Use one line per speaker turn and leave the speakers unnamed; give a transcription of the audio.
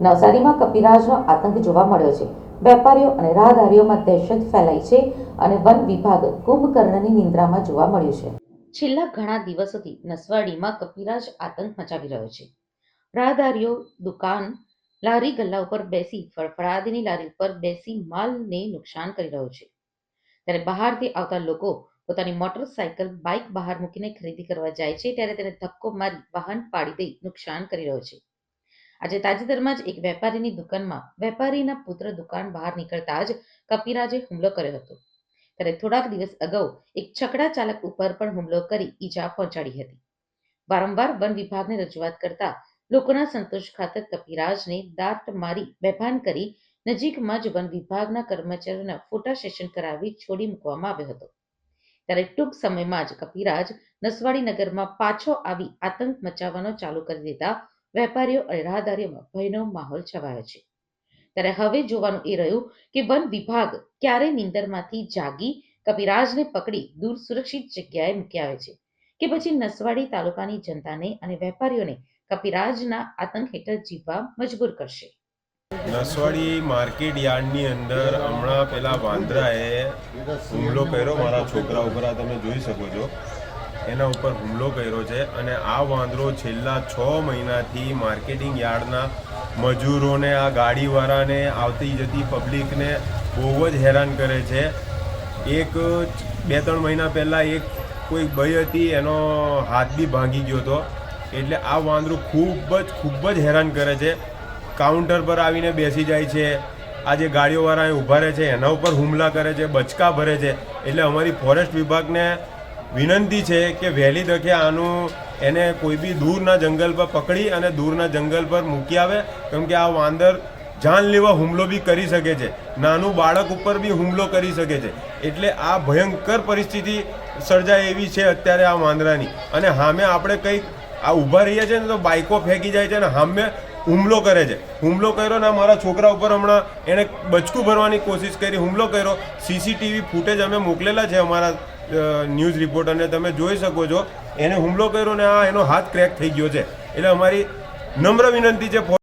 નવસારીમાં કપિરાજનો આતંક જોવા મળ્યો છે. વેપારીઓ અને રાહદારીઓમાં દહેશત ફેલાઈ છે અને વન વિભાગ કુંભકર્ણની નિંદ્રામાં જોવા મળ્યું છે. છેલ્લા ઘણા દિવસોથી નસવાડીમાં કપિરાજ આતંક મચાવી રહ્યો છે. રાહદારીઓ, દુકાન, લારી ગલ્લા ઉપર બેસી ફળફળાદીની લારી ઉપર બેસી માલને નુકસાન કરી રહ્યો છે. ત્યારે બહારથી આવતા લોકો પોતાની મોટરસાયકલ બાઇક બહાર મૂકીને ખરીદી કરવા જાય છે, ત્યારે તેને ધક્કો મારી વાહન પાડી દઈ નુકસાન કરી રહ્યો છે. આજે તાજેતરમાં જ એક વેપારીની દુકાનમાં વેપારીના પુત્ર દુકાન બહાર નીકળતા જ કપિરાજે હુમલો કર્યો હતો. ત્યારે થોડાક દિવસ અગાઉ એક છકડા ચાલક ઉપર પણ હુમલો કરી ઈજા પહોંચાડી હતી. વારંવાર વન વિભાગને રજૂઆત કરતા લોકોના સંતોષ ખાતર કપિરાજને દાટ મારી બેભાન કરી નજીકમાં જ વન વિભાગના કર્મચારીઓના ફોટા સેશન કરાવી છોડી મૂકવામાં આવ્યો હતો. ત્યારે ટૂંક સમયમાં જ કપિરાજ નસવાડી નગરમાં પાછો આવી આતંક મચાવવાનો ચાલુ કરી દેતા વેપારીઓ અને ભયનો માહોલ છવાયો છે. ત્યારે હવે જોવાનું એ રહ્યું કે વન વિભાગ ક્યારે નિંદરમાંથી જાગી કપિરાજને પકડી દૂર સુરક્ષિત જગ્યાએ મૂકી આવે છે કે પછી નસવાડી તાલુકાની જનતાને અને વેપારીઓને કપિરાજના આતંક હેઠળ જીવવા મજબૂર કરશે.
નસવાડી માર્કેટ યાર્ડની અંદર હમણાં પેલા વાંદરાએ હુમલો કર્યો. મારા છોકરા ઉપર તમે જોઈ શકો છો. એના ઉપર હુમલો કર્યો છે અને આ વાંદરો છેલ્લા છ મહિનાથી માર્કેટિંગ યાર્ડના મજૂરોને, આ ગાડીવાળાને, આવતી જતી પબ્લિકને બહુ જ હેરાન કરે છે. એક બે ત્રણ મહિના પહેલાં એક કોઈ બઈ હતી, એનો હાથ બી ભાંગી ગયો હતો. એટલે આ વાંદરું ખૂબ જ ખૂબ જ હેરાન કરે છે. કાઉન્ટર પર આવીને બેસી જાય છે. આ જે ગાડીઓવાળા ઊભા રહે છે, એના ઉપર હુમલા કરે છે, બચકા ભરે છે. એટલે અમારી ફોરેસ્ટ વિભાગને વિનંતી છે કે વહેલી તકે આનું એને કોઈ બી દૂરના જંગલ પર પકડી અને દૂરના જંગલ પર મૂકી આવે. કેમ કે આ વાંદર જાનલેવા હુમલો બી કરી શકે છે. નાનું બાળક ઉપર બી હુમલો કરી શકે છે. એટલે આ ભયંકર પરિસ્થિતિ સર્જાય એવી છે અત્યારે આ વાંદરાની. અને સામે આપણે કંઈક આ ઊભા રહીએ છીએ ને તો બાઈકો ફેંકી જાય છે અને સામે હુમલો કરે છે. હુમલો કર્યો ને મારા છોકરા ઉપર હમણાં એણે બચકું ભરવાની કોશિશ કરી હુમલો કર્યો. સીસીટીવી ફૂટેજ અમે મોકલેલા છે અમારા ન્યૂઝ રિપોર્ટરને તમે જોઈ શકો છો. એને હુમલો કર્યો ને આ એનો હાથ ક્રેક થઈ ગયો છે. એટલે અમારી નમ્ર વિનંતી છે